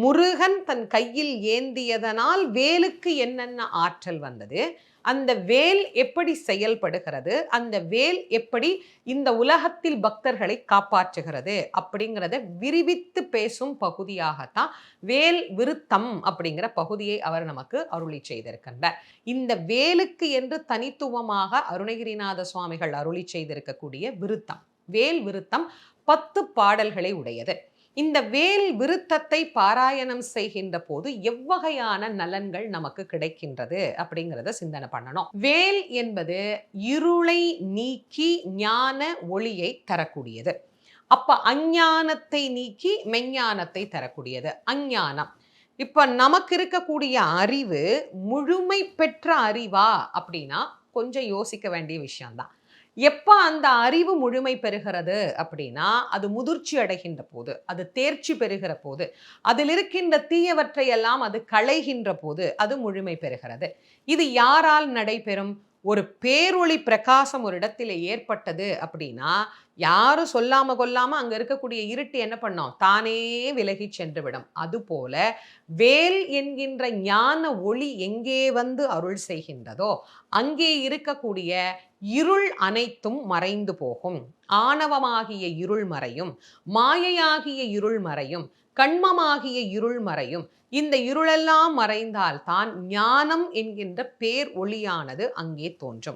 முருகன் தன் கையில் ஏந்தியதனால் வேலுக்கு என்னென்ன ஆற்றல் வந்தது? அந்த வேல் எப்படி செயல்படுகிறது? அந்த வேல் எப்படி இந்த உலகத்தில் பக்தர்களை காப்பாற்றுகிறது? அப்படிங்கிறத விரிவித்து பேசும் பகுதியாகத்தான் வேல் விருத்தம் அப்படிங்கிற பகுதியை அவர் நமக்கு அருளி செய்திருக்கின்றார். இந்த வேலுக்கு என்று தனித்துவமாக அருணகிரிநாத சுவாமிகள் அருளி செய்திருக்கக்கூடிய விருத்தம். வேல் விருத்தம் பத்து பாடல்களை உடையது. இந்த வேல் விருத்தத்தை பாராயணம் செய்கின்ற போது எவ்வகையான நலன்கள் நமக்கு கிடைக்கின்றது அப்படிங்கிறத சிந்தனை பண்ணணும். வேல் என்பது இருளை நீக்கி ஞான ஒளியை தரக்கூடியது. அப்ப அஞ்ஞானத்தை நீக்கி மெஞ்ஞானத்தை தரக்கூடியது. அஞ்ஞானம். இப்ப நமக்கு இருக்கக்கூடிய அறிவு முழுமை பெற்ற அறிவா அப்படின்னா கொஞ்சம் யோசிக்க வேண்டிய விஷயம்தான். எப்போ அந்த அறிவு முழுமை பெறுகிறது அப்படின்னா அது முதிர்ச்சி அடைகின்ற போது அது தேர்ச்சி பெறுகிற போது அதில் இருக்கின்ற தீயவற்றை எல்லாம் அது களைகின்ற போது அது முழுமை பெறுகிறது. இது யாரால் நடைபெறும்? ஒரு பேரொளி பிரகாசம் ஒரு இடத்துல ஏற்பட்டது அப்படின்னா யாரும் சொல்லாம கொல்லாம அங்க இருக்கக்கூடிய இருட்டு என்ன பண்ணோம்? தானே விலகி சென்று விடும் அதுபோல வேல் என்கின்ற ஞான ஒளி எங்கே வந்து அருள் செய்கின்றதோ அங்கே இருக்கக்கூடிய இருள் அனைத்தும் மறைந்து போகும். ஆணவமாகிய இருள் மறையும் மாயையாகிய இருள் மறையும் கண்மமாகிய இருள் மறையும். இந்த இருளெல்லாம் மறைந்தால் தான் ஞானம் என்கின்ற பேர் ஒளியானது அங்கே தோன்றும்.